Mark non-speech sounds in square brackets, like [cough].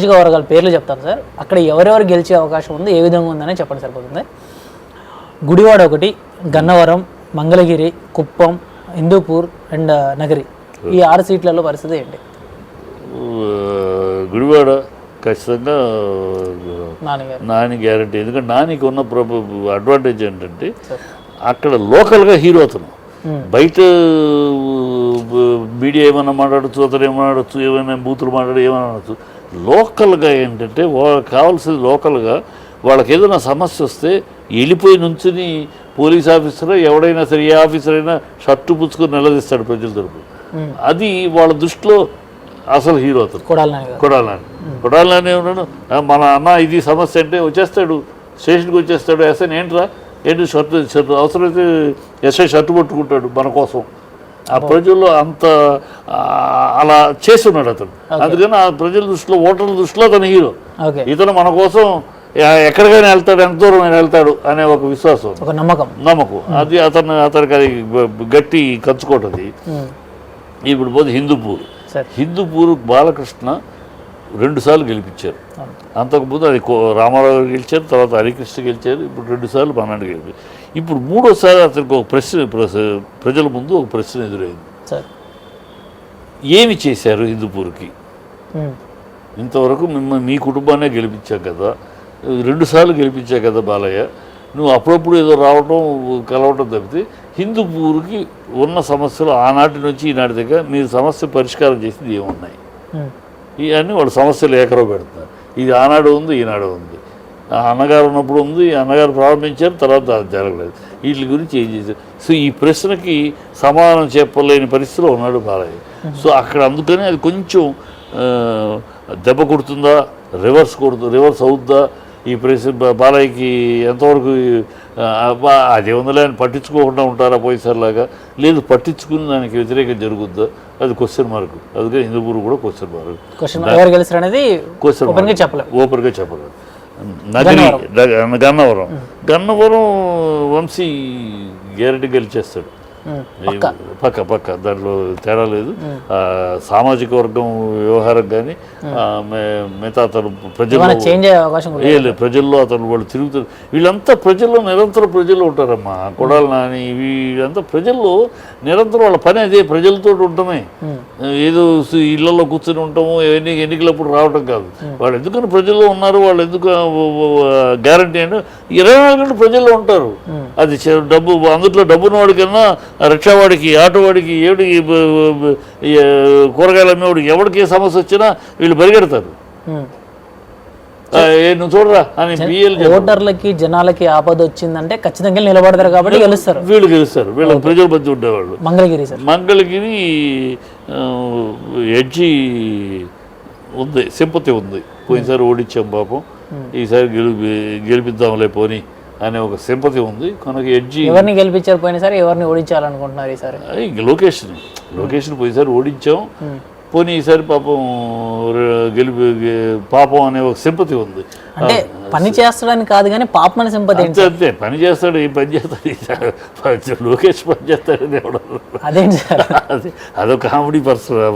నియోజకవర్గాల పేర్లు చెప్తాను సార్. అక్కడ ఎవరెవరు గెలిచే అవకాశం ఉంది ఏ విధంగా ఉందని చెప్పండి సరిపోతుంది గుడివాడ ఒకటి గన్నవరం మంగళగిరి కుప్పం హిందూపూర్ అండ్ నగరి. ఈ ఆరు సీట్లలో పరిస్థితి ఏంటి? గుడివాడ ఖచ్చితంగా నాని గ్యారంటీ. ఎందుకంటే నానికి ఉన్న అడ్వాంటేజ్ ఏంటంటే అక్కడ లోకల్గా హీరో అతను. మ్మ్. బయట మీడియా ఏమైనా మాట్లాడచ్చు అతను ఏమైనా మాట్లాడచ్చు ఏమైనా బూతులు మాట్లాడి ఏమైనా అనొచ్చు లోకల్గా ఏంటంటే వాళ్ళకి కావాల్సింది లోకల్గా వాళ్ళకి ఏదైనా సమస్య వస్తే వెళ్ళిపోయి నుంచుని పోలీస్ ఆఫీసర్ ఎవడైనా సరే ఏ ఆఫీసర్ అయినా షర్టు పుచ్చుకొని నిలదీస్తాడు ప్రజల తరపు. అది వాళ్ళ దృష్టిలో అసలు హీరో అతను. కొడాలని కొడాలని ఉన్నాడు "ఆ, మన అన్న ఇది సమస్య అంటే వచ్చేస్తాడు. స్టేషన్కి వచ్చేస్తాడు. ఎస్ఐ ఏంట్రా ఏంటి షర్ట్ షర్ట్ అవసరమైతే ఎస్ఐ షర్ట్ పట్టుకుంటాడు మన కోసం. ఆ ప్రజల్లో అంత అలా చేస్తున్నాడు అతను. అందుకని ఆ ప్రజల దృష్టిలో ఓటర్ల దృష్టిలో అతను హీరో. ఇతను మన కోసం ఎక్కడికైనా వెళ్తాడు ఎంత దూరం అయినా వెళ్తాడు అనే ఒక విశ్వాసం. ఒక నమ్మకం. నమ్మకం. అది అతను అతనికి అది గట్టి కంచుకోటది. మ్మ్. ఇప్పుడు పోతే హిందూపూర్. హిందూపూర్ బాలకృష్ణ రెండుసార్లు గెలిపించారు. అంతకుముందు అది రామారావు గారు గెలిచారు తర్వాత హరికృష్ణ గెలిచారు ఇప్పుడు రెండుసార్లు పన్నాడు గెలిపారు. ఇప్పుడు మూడోసారి అతనికి ఒక ప్రశ్న ప్ర- ప్రజల ముందు ఒక ప్రశ్న ఎదురైంది. ఏమి చేశారు హిందూపూర్కి. ఇంతవరకు మిమ్మల్ని మీ కుటుంబాన్నే గెలిపించాం కదా. రెండుసార్లు గెలిపించా కదా బాలయ్య. నువ్వు అప్పుడప్పుడు ఏదో రావటం కలవటం తప్పితే హిందూపూర్కి ఉన్న సమస్యలు ఆనాటి నుంచి ఈనాటి దగ్గర మీరు సమస్య పరిష్కారం చేసింది ఏమున్నాయి. ఇవన్నీ వాళ్ళ సమస్యలు ఏకరవ పెడుతున్నారు ఇది ఆనాడు ఉంది ఈనాడు ఉంది. ఆ అన్నగారు ఉన్నప్పుడు ఉంది ఈ అన్నగారు ప్రారంభించారు తర్వాత అది జరగలేదు. వీటి గురించి ఏం చేశారు? సో ఈ ప్రశ్నకి సమాధానం చెప్పలేని పరిస్థితిలో ఉన్నాడు బాలయ్య. సో అక్కడ అందుకని అది కొంచెం దెబ్బ కొడుతుందా రివర్స్ కొడుతు రివర్స్ అవుద్దా ఈ బా- బాలయ్యకి ఎంతవరకు అదే ఉందిలే అని పట్టించుకోకుండా ఉంటారా పోయిసారిలాగా లేదు పట్టించుకుని దానికి వ్యతిరేకం జరుగుద్దా? అది క్వశ్చన్ మార్క్ అందుకని హిందూపూర్ కూడా క్వశ్చన్ మార్క్ క్వశ్చన్ అనేది క్వశ్చన్ ఓపెన్గా చెప్పలేం ఓపెన్గా చెప్పలేదు నగరి గన్నవరం. గన్నవరం వంశీ గ్యారెంటీ గెలిచేస్తాడు. పక్క. పక్క దాంట్లో తేడా లేదు. ఆ, సామాజిక వర్గం వ్యవహారం కానీ మిగతా అతను ప్రజల్లో లేదు. ప్రజల్లో అతను వాళ్ళు తిరుగుతారు. వీళ్ళంతా ప్రజల్లో నిరంతరం ప్రజల్లో ఉంటారమ్మా. కొడాలి నాని వీళ్ళంతా ప్రజల్లో నిరంతరం వాళ్ళ పని అదే ప్రజలతో ఉండటమే. ఏదో ఇళ్ళలో కూర్చొని ఉండటము ఎన్ని ఎన్నికలప్పుడు రావటం కాదు. వాళ్ళు ఎందుకని ప్రజల్లో ఉన్నారు? వాళ్ళు ఎందుకు గ్యారంటీ అంటే ఇరవై నాలుగు గంటలు ప్రజల్లో ఉంటారు. అది డబ్బు అందులో డబ్బున్న వాడికన్నా రిక్షా వాడికి ఆటో వాడికి ఏడు కూరగాయలు అమ్మేవాడికి ఎవరికి ఏ సమస్య వచ్చినా వీళ్ళు పరిగెడతారు. నువ్వు చూడరా అని బిఎల్ ఓటర్లకి జనాలకి ఆపద వచ్చిందంటే ఖచ్చితంగా నిలబడతారు కాబట్టి గెలుస్తారు. వీళ్ళు గెలుస్తారు. వీళ్ళు ప్రజల మధ్య ఉండేవాళ్ళు. మంగళగిరి మంగళగిరి ఎడ్జి ఉంది సింపతి ఉంది. పోయినసారి ఓడించాం పాపం. ఈసారి గెలిపి గెలిపిద్దాంలే పోని. అనే ఒక సింపతి ఉంది. కనుక ఎడ్జి ఎవరిని గెలిపించారు పోయినసారి ఎవరిని ఓడించాలనుకుంటున్నారు ఈసారి? లొకేషన్ లొకేషన్ పోయినసారి ఓడించాం. పోనీ ఈసారి పాపం గెలిపి పాపం అనే ఒక సింపతి ఉంది. అంటే పని చేస్తాడని కాదు కానీ పాపమని సింపతి ఏంటి అంతే అంతే. పని చేస్తాడు ఈ పని చేస్తాడు? [laughs] లోకేష్ పని అదేంటి సార్? [laughs] అది అదొక కామెడీ పర్సన్.